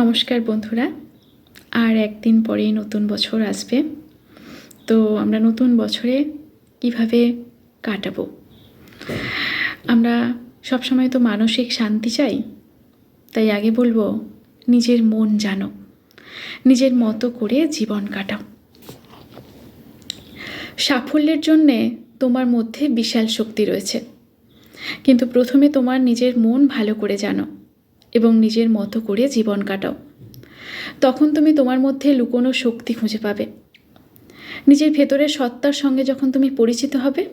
নমস্কার বন্ধুরা, আর একদিন পরেই নতুন বছর আসবে। তো আমরা নতুন বছরে কীভাবে কাটাবো? আমরা সবসময় তো মানসিক শান্তি চাই, তাই আগে বলব, নিজের মন জানো, নিজের মতো করে জীবন কাটাও। সাফল্যের জন্যে তোমার মধ্যে বিশাল শক্তি রয়েছে, কিন্তু প্রথমে তোমার নিজের মন ভালো করে জানো। এবং নিজের মতো করে জীবন কাটাও। তখন তুমি তোমার মধ্যে লুকোনো শক্তি খুঁজে পাবে। নিজের ভেতরের সত্তার সঙ্গে যখন তুমি পরিচিত হবে,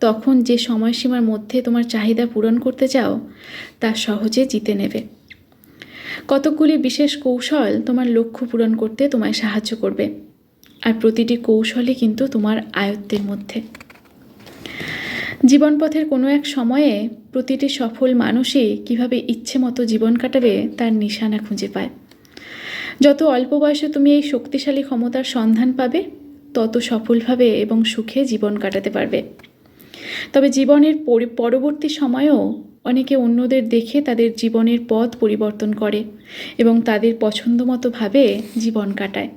তখন যে সময়সীমার মধ্যে তোমার চাহিদা পূরণ করতে চাও, তা সহজে জিতে নেবে। কতকগুলি বিশেষ কৌশল তোমার লক্ষ্য পূরণ করতে তোমায় সাহায্য করবে, আর প্রতিটি কৌশলই কিন্তু তোমার আয়ত্তের মধ্যে। জীবনপথের কোনো এক সময়ে প্রতিটি সফল মানুষই কীভাবে ইচ্ছে মতো জীবন কাটাবে, তার নিশানা খুঁজে পায়। যত অল্প বয়সে তুমি এই শক্তিশালী ক্ষমতার সন্ধান পাবে, তত সফলভাবে এবং সুখে জীবন কাটাতে পারবে। তবে জীবনের পরবর্তী সময়েও অনেকে অন্যদের দেখে তাদের জীবনের পথ পরিবর্তন করে এবং তাদের পছন্দমতোভাবে জীবন কাটায়।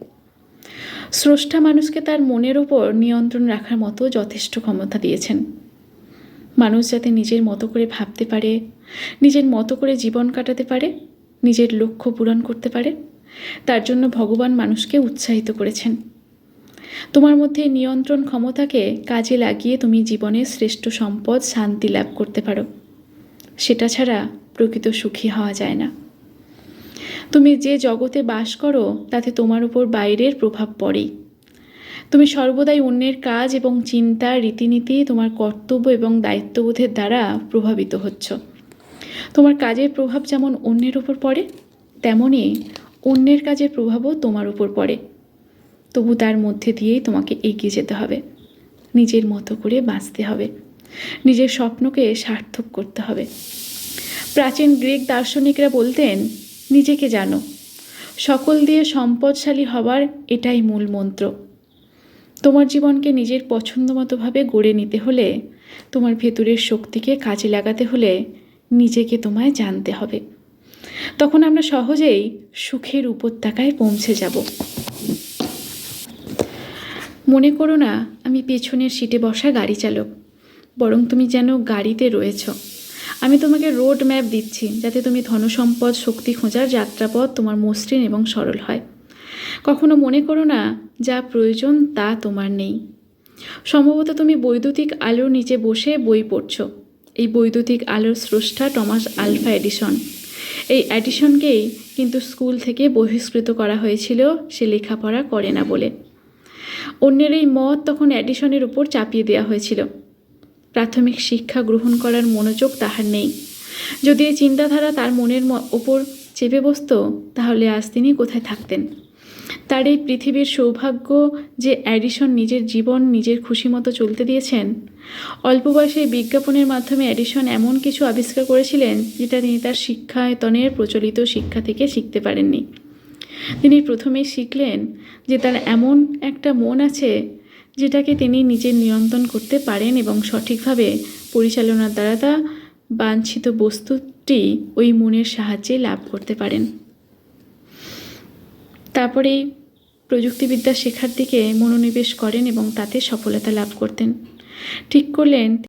স্রষ্টা মানুষকে তার মনের ওপর নিয়ন্ত্রণ রাখার মতো যথেষ্ট ক্ষমতা দিয়েছেন। মানুষ যাতে নিজের মতো করে ভাবতে পারে, নিজের মতো করে জীবন কাটাতে পারে, নিজের লক্ষ্য পূরণ করতে পারে, তার জন্য ভগবান মানুষকে উৎসাহিত করেছেন। তোমার মধ্যে নিয়ন্ত্রণ ক্ষমতাকে কাজে লাগিয়ে তুমি জীবনের শ্রেষ্ঠ সম্পদ, শান্তি লাভ করতে পারো। সেটা ছাড়া প্রকৃত সুখী হওয়া যায় না। তুমি যে জগতে বাস করো, তাতে তোমার উপর বাইরের প্রভাব পড়েই। তুমি সর্বদাই অন্যের কাজ এবং চিন্তা, রীতিনীতি, তোমার কর্তব্য এবং দায়িত্ববোধের দ্বারা প্রভাবিত হচ্ছ। তোমার কাজের প্রভাব যেমন অন্যের ওপর পড়ে তেমনই অন্যের কাজের প্রভাবও তোমার উপর পড়ে। তবু তার মধ্যে দিয়েই তোমাকে এগিয়ে যেতে হবে। নিজের মতো করে বাঁচতে হবে। নিজের স্বপ্নকে সার্থক করতে হবে। প্রাচীন গ্রিক দার্শনিকরা বলতেন, নিজেকে জানো। সকল দিয়ে সম্পদশালী হবার এটাই মূল মন্ত্র। তোমার জীবনকে নিজের পছন্দ মতোভাবে গড়ে নিতে হলে, তোমার ভেতরের শক্তিকে কাজে লাগাতে হলে নিজেকে তোমায় জানতে হবে। তখন আমরা সহজেই সুখের উপত্যকায় পৌঁছে যাব। মনে করো না, আমি পেছনের সিটে বসা গাড়ি চালক। বরং তুমি যেন গাড়িতে রয়েছ। আমি তোমাকে রোড ম্যাপ দিচ্ছি, যাতে তুমি ধনসম্পদ, শক্তি খোঁজার যাত্রাপথ তোমার মসৃণ এবং সরল হয়। কখনো মনে করো না, যা প্রয়োজন তা তোমার নেই। সম্ভবত তুমি বৈদ্যুতিক আলোর নিচে বসে বই পড়ছো। এই বৈদ্যুতিক আলোর স্রষ্টা টমাস আলফা এডিসন। এই অ্যাডিশনকেই কিন্তু স্কুল থেকে বহিষ্কৃত করা হয়েছিল, সে লেখাপড়া করে না বলে। অন্যের এই মত তখন অ্যাডিশনের উপর চাপিয়ে দেওয়া হয়েছিল। প্রাথমিক শিক্ষা গ্রহণ করার মনোযোগ তাহার নেই। যদি এই চিন্তাধারা তার মনের ওপর চেপে বসতো, তাহলে আজ তিনি কোথায় থাকতেন? তার এই পৃথিবীর সৌভাগ্য যে অ্যাডিসন নিজের জীবন, নিজের খুশি মতো চলতে দিয়েছেন। অল্প বয়সে বিজ্ঞাপনের মাধ্যমে অ্যাডিসন এমন কিছু আবিষ্কার করেছিলেন যেটা তিনি তার শিক্ষায়তনের প্রচলিত শিক্ষা থেকে শিখতে পারেননি। তিনি প্রথমেই শিখলেন যে তার এমন একটা মন আছে যেটাকে তিনি নিজের নিয়ন্ত্রণ করতে পারেন এবং সঠিকভাবে পরিচালনার দ্বারা তা বাঞ্ছিত বস্তুটি ওই মনের সাহায্যে লাভ করতে পারেন। তারপরে প্রযুক্তিবিদ্যা শেখার দিকে মনোনিবেশ করেন এবং তাতে সফলতা লাভ করতেন। ঠিক করলেন